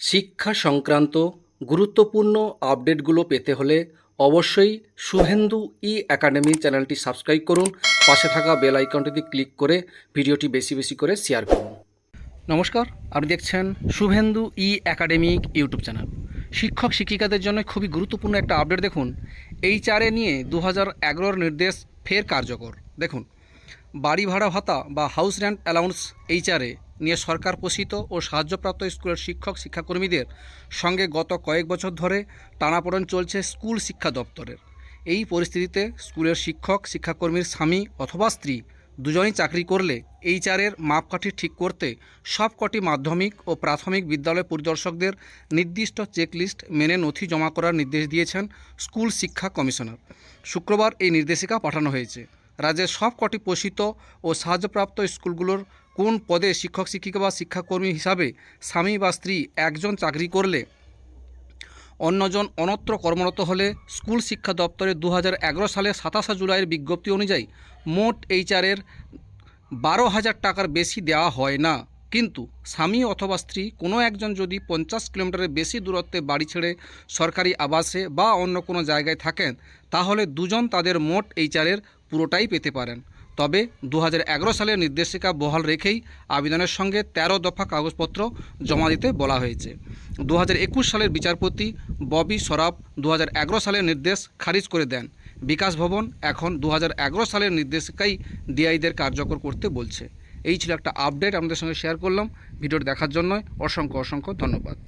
শিক্ষা সংক্রান্ত গুরুত্বপূর্ণ আপডেটগুলো পেতে হলে অবশ্যই শুভেন্দু ই একাডেমি চ্যানেলটি সাবস্ক্রাইব করুন। পাশে থাকা বেল আইকনটিতে ক্লিক করে ভিডিওটি বেশি বেশি করে শেয়ার করুন। নমস্কার আপনি দেখছেন Shubhendu E academic YouTube channel. শিক্ষক শিক্ষিকাদের জন্য খুবই গুরুত্বপূর্ণ একটা আপডেট দেখুন। এই চারে নিয়ে দু হাজার নির্দেশ ফের কার্যকর। দেখুন বাড়ি ভাড়া ভাতা বা হাউস রেন্ট অ্যালাউন্স এইচআরএ নিয়ে সরকার পোষিত ও সাহায্যপ্রাপ্ত স্কুলের শিক্ষক, শিক্ষাকর্মীদের সঙ্গে গত কয়েক বছর ধরে টানাপোড়েন চলছে স্কুল শিক্ষা দপ্তরের। এই পরিস্থিতিতে স্কুলের শিক্ষক, শিক্ষাকর্মীর স্বামী অথবা স্ত্রী দুজনেই চাকরি করলে এইচআরের মাপকাঠি ঠিক করতে সবকটি মাধ্যমিক ও প্রাথমিক বিদ্যালয় পরিদর্শকদের নির্দিষ্ট চেকলিস্ট মেনে নথি জমা করার নির্দেশ দিয়েছেন স্কুল শিক্ষা কমিশনার। শুক্রবার এই নির্দেশিকা পাঠানো হয়েছে। রাজ্যের সব কটি পোষিত ও সাহায্যপ্রাপ্ত স্কুলগুলোর কোন পদে শিক্ষক, শিক্ষিকা বা শিক্ষাকর্মী হিসাবে স্বামী বা স্ত্রী একজন চাকরি করলে? অন্যজন অনত্র কর্মরত হলে স্কুল শিক্ষা দপ্তরে দু সালে সাতাশে জুলাইয়ের বিজ্ঞপ্তি অনুযায়ী মোট এইচআরের বারো হাজার টাকার বেশি দেওয়া হয় না। কিন্তু স্বামী অথবা স্ত্রী কোনো একজন যদি পঞ্চাশ কিলোমিটারের বেশি দূরত্বে বাড়ি ছেড়ে সরকারি আবাসে বা অন্য কোনো জায়গায় থাকেন, তাহলে দুজন তাদের মোট এইচআরের পুরোটাই পেতে পারেন। তবে দু হাজার এগারো সালের নির্দেশিকা বহাল রেখেই আবেদনের সঙ্গে ১৩ দফা কাগজপত্র জমা দিতে বলা হয়েছে। দু হাজার একুশ সালের বিচারপতি ববি সরাব দু সালের নির্দেশ খারিজ করে দেন। বিকাশ ভবন এখন দু হাজার এগারো সালের নির্দেশিকাই ডিআইদের কার্যকর করতে বলছে। এই ছিল একটা আপডেট। আমাদের সঙ্গে শেয়ার করলাম। ভিডিওটি দেখার জন্য অসংখ্য অসংখ্য ধন্যবাদ।